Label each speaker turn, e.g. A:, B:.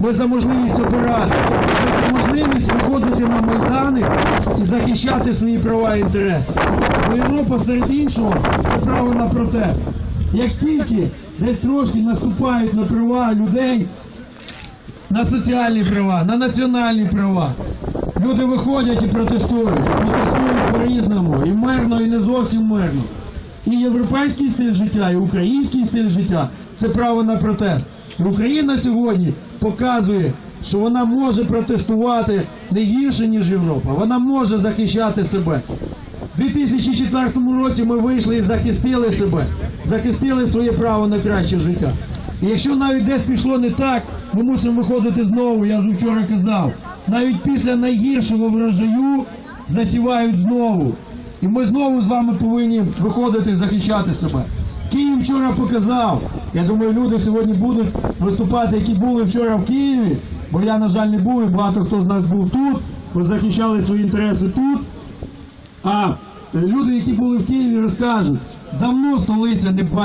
A: ми за можливість обирати, ми за можливість виходити на майдани і захищати свої права і інтереси. Бо Європа серед іншого це право на протест. Як тільки десь трошки наступають на права людей, на соціальні права, на національні права. Люди виходять і протестують. Протестують по-різному. І мирно, і не зовсім мирно. І європейський стиль життя, і український стиль життя це право на протест. Україна сьогодні показує, що вона може протестувати не гірше, ніж Європа. Вона може захищати себе. У 2004 році ми вийшли і захистили себе, захистили своє право на краще життя. І якщо навіть десь пішло не так, ми мусимо виходити знову, я вже вчора казав. Навіть після найгіршого врожаю засівають знову. І ми знову з вами повинні виходити захищати себе. Київ вчора показав. Я думаю, люди сьогодні будуть виступати, які були вчора в Києві, бо я, на жаль, не був, і багато хто з нас був тут, бо захищали свої інтереси тут. А люди, які були в Києві, розкажуть, давно столиця не бачила.